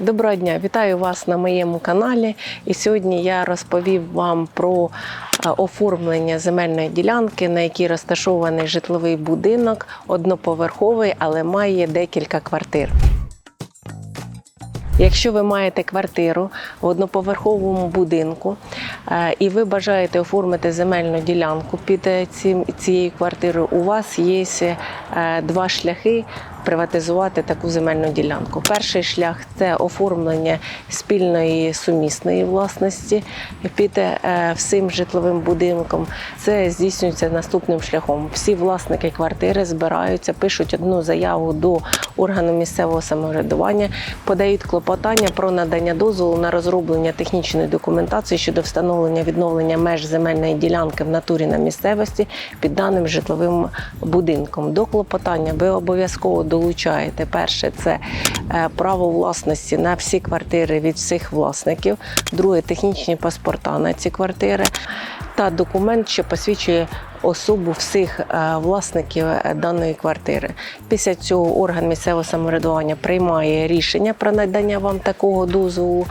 Доброго дня, вітаю вас на моєму каналі. І сьогодні я розповів вам про е, оформлення земельної ділянки, на якій розташований житловий будинок, одноповерховий, але має декілька квартир. Якщо ви маєте квартиру в одноповерховому будинку е, і ви бажаєте оформити земельну ділянку під е, цією квартирою, у вас є два шляхи приватизувати таку земельну ділянку. Перший шлях це оформлення спільної сумісної власності під е, всім житловим будинком. Це здійснюється наступним шляхом. Всі власники квартири збираються, пишуть одну заяву до органу місцевого самоврядування, подають клопотання про надання дозволу на розроблення технічної документації щодо встановлення відновлення меж земельної ділянки в натурі на місцевості під даним житловим будинком. До клопотання ви обов'язково долучаєте перше це е, право власності на всі квартири від всіх власників, друге технічні паспорта на ці квартири та документ, що посвідчує особу всіх е, власників е, даної квартири. Після цього орган місцевого самоврядування приймає рішення про надання вам такого дозволу.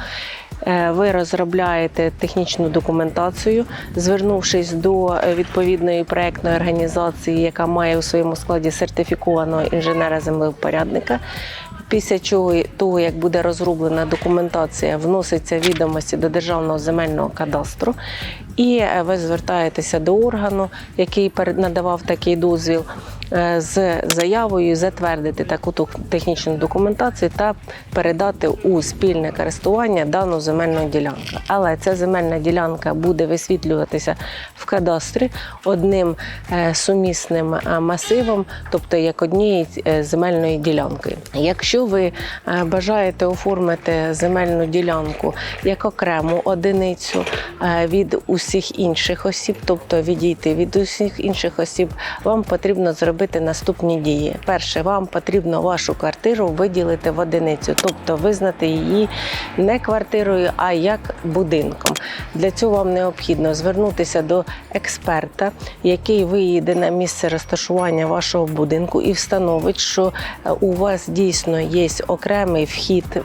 Е, Ви розробляєте технічну документацію, звернувшись до відповідної проектної організації, яка має у своєму складі сертифікованого інженера-землевпорядника. Після чого того, як буде розроблена документація, вноситься відомості до державного земельного кадастру, і е, ви звертаєтеся до органу, який надавав такий дозвіл, з заявою затвердити таку технічну документацію та передати у спільне користування дану земельну ділянку. Але ця земельна ділянка буде висвітлюватися в кадастрі одним е, сумісним е, масивом, тобто як однією е, земельною ділянкою. Якщо ви е, бажаєте оформити земельну ділянку як окрему одиницю е, від усіх інших осіб, тобто відійти від усіх інших осіб, вам потрібно зробити наступні дії. Перше, вам потрібно вашу квартиру виділити в одиницю, тобто визнати її не квартирою, а як будинком. Для цього вам необхідно звернутися до експерта, який виїде на місце розташування вашого будинку і встановить, що е, у вас дійсно є окремий вхід е,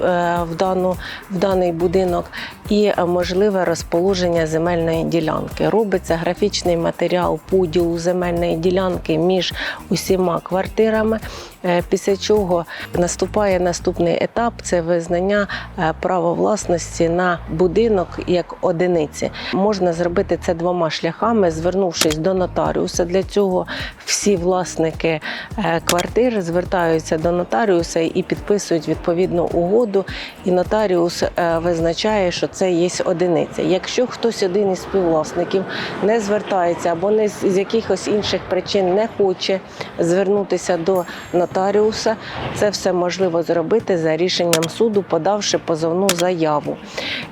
в, дану, в даний будинок і е, можливе розположення земельної ділянки. Робиться графічний матеріал поділу земельної ділянки між усіма квартирами. Е, Після чого наступає наступний етап це визнання е, права власності на будинок як одиниці. Можна зробити це двома шляхами, звернувшись до нотаріуса. Для цього всі власники е, квартир звертаються до нотаріуса і підписують відповідну угоду. І нотаріус визначає, що це є одиниця. Якщо хтось один із співвласників не звертається або не з якихось інших причин не хоче звернутися до нотаріуса, це все можливо зробити за рішенням суду, подавши позовну заяву.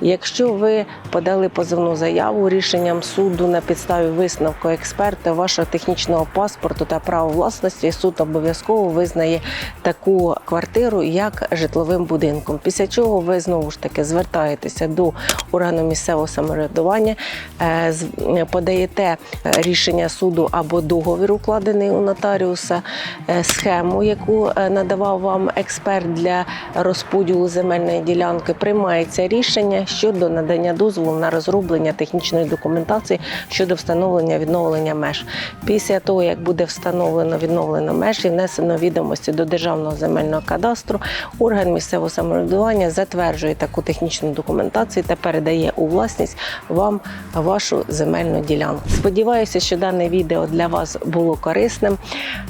Якщо ви подали позовну заяву рішенням суду на підставі висновку експерта вашого технічного паспорту та права власності, суд обов'язково визнає таку квартиру як житловим будинком. Після чого ви знову ж таки звертаєтеся до органу місцевого самоврядування, е, е, подаєте рішення суду або договір, укладений у нотаріуса, е, схему, яку е, надавав вам експерт для розподілу земельної ділянки. Приймається рішення щодо надання дозволу на розроблення технічної документації щодо встановлення відновлення меж. Після того, як буде встановлено відновлено меж і внесено відомості до державного земельного кадастру, орган місцевого самоврядування затверджує таку технічну документацію та передає у власність вам вашу земельну ділянку. Сподіваюся, що дане відео для вас було корисним.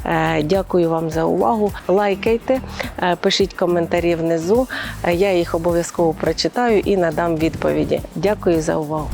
Е, Дякую вам за увагу. Лайкайте, е, пишіть коментарі внизу. Е, Я їх обов'язково прочитаю і надам відповіді. Дякую за увагу.